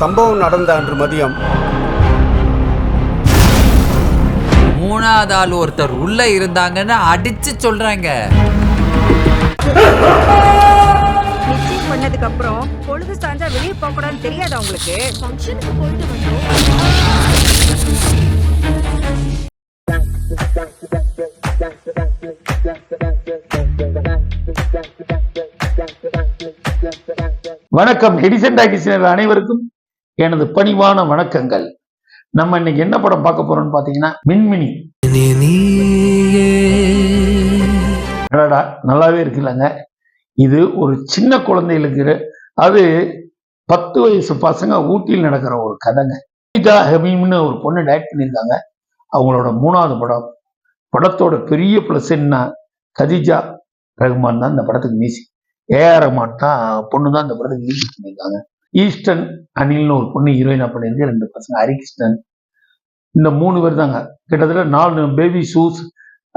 சம்பவம் நடந்த அன்று மதியம் மூணாவது ஆள் ஒருத்தர் உள்ள இருந்தாங்கன்னு அடிச்சு சொல்றாங்க. நிச்சயம் பண்ணதுக்கு அப்புறம் பொழுது சாஞ்சா வெளியே போக கூடாதுன்னு தெரியாதா உங்களுக்கு? ஃபங்க்ஷனுக்கு போயிட்டு வணக்கம். எடிசன் டாக்கிசினர் அனைவருக்கும் எனது பணிவான வணக்கங்கள். நம்ம இன்னைக்கு என்ன படம் பார்க்க போறோம்னு பாத்தீங்கன்னா மின்மினி. அடடா நல்லாவே இருக்குல்லங்க. இது ஒரு சின்ன குழந்தைகளுக்கு அது பத்து வயசு பசங்க ஊட்டியில் நடக்கிற ஒரு கதைங்க. கீதா ஹபீம்னு ஒரு பொண்ணு டைரக்ட் பண்ணியிருக்காங்க. அவங்களோட மூணாவது படம். படத்தோட பெரிய ப்ளஸ் என்ன கதிஜா ரஹ்மான் தான் இந்த படத்துக்கு மியூசிக் ஏஆர் ரஹ்மான் தான் பொண்ணு தான் இந்த படத்துக்கு மியூசிக் பண்ணியிருக்காங்க. ஈஸ்டர்ன் அனில்னு ஒரு பொண்ணு ஹீரோயினா பண்ணியிருக்கு ரெண்டு பசங்க ஹரிகிருஷ்ணன் இந்த மூணு பேர் தாங்க. கிட்டத்தட்ட நாலு பேபி ஷூஸ்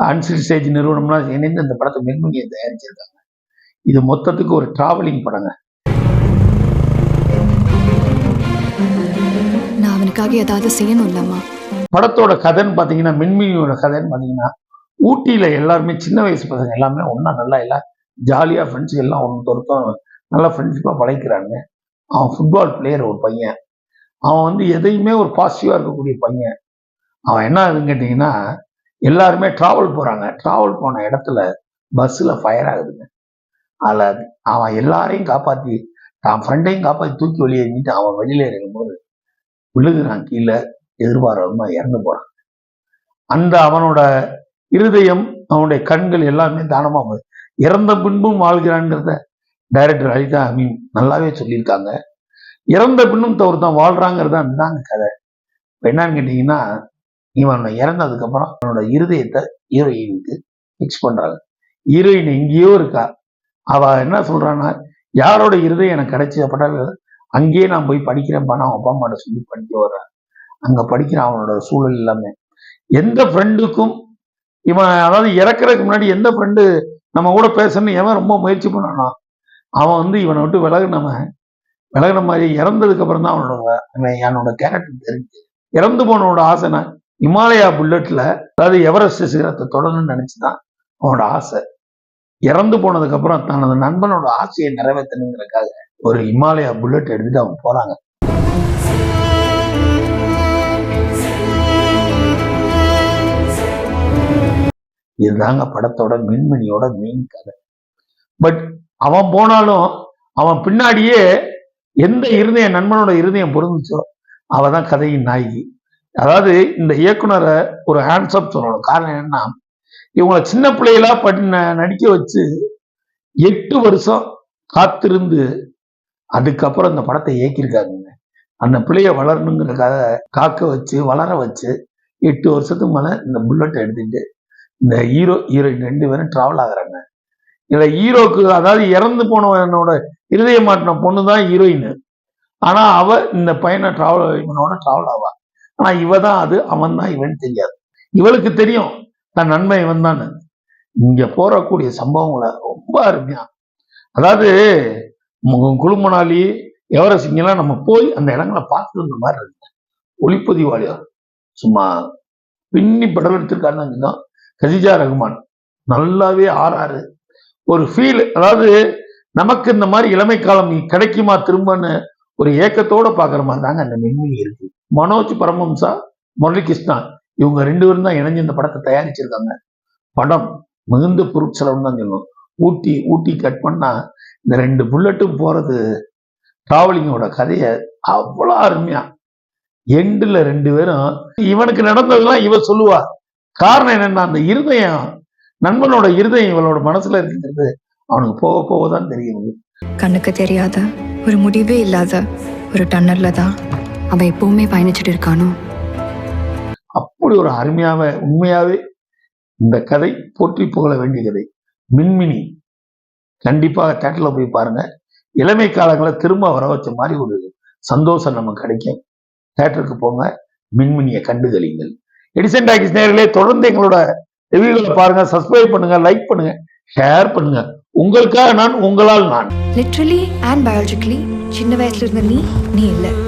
அன்சில் ஸ்டேஜ் நிறுவனம்லாம் இணைந்து இந்த படத்தை மென்மணியை தயாரிச்சிருக்காங்க. இது மொத்தத்துக்கு ஒரு டிராவலிங் படங்க. நான் அவனுக்காக ஏதாவது செய்யணும்லம்மா படத்தோட கதைன்னு பார்த்தீங்கன்னா மின்மினியோட கதைன்னு பார்த்தீங்கன்னா ஊட்டியில எல்லாருமே சின்ன வயசு பசங்க எல்லாமே ஒன்றா நல்லா எல்லாம் ஜாலியாக ஃப்ரெண்ட்ஸ் எல்லாம் ஒன்று ஒருத்தம் நல்லா ஃப்ரெண்ட்ஷிப்பாக பழக்கிறாங்க அவன் ஃபுட்பால் பிளேயர் ஒரு பையன். அவன் வந்து எதையுமே ஒரு பாசிட்டிவாக இருக்கக்கூடிய பையன். அவன் என்ன ஆகுதுன்னு கேட்டிங்கன்னா எல்லாருமே ட்ராவல் போகிறாங்க ட்ராவல் போன இடத்துல பஸ்ஸில் ஃபயர் ஆகுதுங்க. அதில் அவன் எல்லாரையும் காப்பாற்றி தான் ஃப்ரெண்டையும் காப்பாற்றி தூக்கி வெளியே எறிஞ்சிட்டு அவன் வெளியில் இறங்கும்போது விழுகுறான். கீழே எதிர்பாராம இறந்து போறான். அந்த அவனோட இருதயம் அவனுடைய கண்கள் எல்லாமே தானமா இறந்த பின்பும் வாழ்கிறான்றத டைரக்டர் அலிதா அமீன் நல்லாவே சொல்லியிருக்காங்க. இறந்த பின்னும் ஒருத்தன் வாழ்றாங்கிறது அதுதாங்க கதை. இப்போ என்னன்னு கேட்டிங்கன்னா இவன் இறந்ததுக்கு அப்புறம் அவனோட இருதயத்தை ஹீரோயினுக்கு ஃபிக்ஸ் பண்ணுறாங்க ஹீரோயின் எங்கேயோ இருக்கா? அவ என்ன சொல்றான்னா யாரோட இருதயம் எனக்கு கிடைச்சப்பட்டாலும் அங்கேயே நான் போய் படிக்கிறேன்ப்பா நான் அப்பா அம்மாட்ட சொல்லி படிக்க வர்றேன். அங்க படிக்கிறான் அவனோட சூழல் எல்லாமே. எந்த ஃப்ரெண்டுக்கும் இவன் அதாவது இறக்குறதுக்கு முன்னாடி எந்த ஃப்ரெண்டு நம்ம கூட பேசணும்னு எவன் ரொம்ப முயற்சி பண்ணானா அவன் வந்து இவனை விட்டு விலகினவன். விலகுன மாதிரி இறந்ததுக்கு அப்புறம் தான் அவனோட என்னோட கேரக்டர் தெரிஞ்சு. இறந்து போனவனோட ஆசை நான் இமாலயா புல்லட்ல அதாவது எவரெஸ்ட் சிகரத்தை தொடரணும்னு நினைச்சுதான் அவனோட ஆசை. இறந்து போனதுக்கு அப்புறம் தனது நண்பனோட ஆசையை நிறைவேற்றணுங்கிறக்காக ஒரு இமாலயா புல்லட் எடுத்துட்டு அவன் போறாங்க. இதுதாங்க படத்தோட மின்மணியோட மெயின் கதை. பட் அவன் போனாலும் அவன் பின்னாடியே எந்த இருதயம் நண்பனோட இருதயம் பொருந்துச்சோ அவ தான் கதையின் நாயகி. அதாவது இந்த இயக்குனரை ஒரு ஹேண்ட்ஸ்அப் சொல்லணும். காரணம் என்னன்னா இவங்களை சின்ன பிள்ளைகளா பண்ண நடிக்க வச்சு எட்டு வருஷம் காத்திருந்து அதுக்கப்புறம் இந்த படத்தை இயக்கியிருக்காங்க. அந்த பிள்ளைய வளரணுங்கிறதுக்காக காக்க வச்சு வளர வச்சு எட்டு வருஷத்துக்கு மேலே இந்த புல்லட் எடுத்துட்டு இந்த ஹீரோ ஹீரோயின் ரெண்டு பேரும் டிராவல் ஆகுறாங்க. இந்த ஹீரோக்கு அதாவது இறந்து போனவனோட இருதய மாட்டின பொண்ணு தான் ஹீரோயின் ஆனா அவ இந்த பையனை டிராவல் இவனோட டிராவல் ஆவா? ஆனா இவ தான் அது அவன் தான் இவன் தெரியாது. இவளுக்கு தெரியும் தன் நன்மை இவன் தான் இங்க போறக்கூடிய சம்பவங்களை ரொம்ப அருமையா. அதாவது மு- குழுமணாலி எவரெஸ்ட் இங்கெல்லாம் நம்ம போய் அந்த இடங்களை பார்த்து வந்த மாதிரி இருக்கு. ஒளிப்பதிவாளியார் சும்மா பின்னி படம் எடுத்திருக்காருன்னு தான் கதிஜா ரகுமான். நல்லாவே ஆறாரு. ஒரு ஃபீல் அதாவது நமக்கு இந்த மாதிரி இளமை காலம் கிடைக்குமா திரும்பன்னு ஒரு ஏக்கத்தோட பாக்குற மாதிரி தாங்க அந்த மென்மை இருக்கு. மனோஜ் பரமம்சா முரளிகிருஷ்ணா இவங்க ரெண்டு பேரும் தான் இணைஞ்சு இந்த படத்தை தயாரிச்சிருக்காங்க. படம் மிகுந்த பொருட்செலவுன்னு தான் சொல்லணும் ஊட்டி ஊட்டி கட் பண்ணா இந்த ரெண்டு புல்லட்டும் போறது டிராவலிங்கோட கதையை அவ்வளோ அருமையா. எண்டுல ரெண்டு பேரும் இவனுக்கு நடந்ததெல்லாம் இவ சொல்லுவா. காரணம் என்னன்னா அந்த இருதயம் நண்பனோட இருதயம் இவளோட மனசுல இருக்குங்கிறது அவனுக்கு போக போக தான் தெரியும் கண்ணுக்கு தெரியாத ஒரு முடிவே இல்லாத ஒரு டன்னர்ல தான் அவன் எப்பவுமே பயணிச்சுட்டு இருக்கானோ? அப்படி ஒரு அருமையாவ உண்மையாவே இந்த கதை போற்றி புகழ வேண்டிய கதை. மின்மினி. கண்டிப்பாக தேட்டர்ல போய் பாருங்க. இளமை காலங்களை திரும்ப வர வச்ச மாதிரி ஒரு சந்தோஷம் நமக்கு கிடைக்கும். தேட்டருக்கு போங்க மின்மினியை கண்டுகளிங்கள் எடிசன் டாக்கிஸ் நேர்களே தொடர்ந்து எங்களோட ரிவ்யூகளை பாருங்க சப்ஸ்கிரைப் பண்ணுங்க லைக் பண்ணுங்க ஷேர் பண்ணுங்க. உங்களுக்காக நான் உங்களால் நான். லிட்ரலி அண்ட் பயாலஜிக்கலி சின்ன வயசுல இருந்த நீ நீ இல்லை.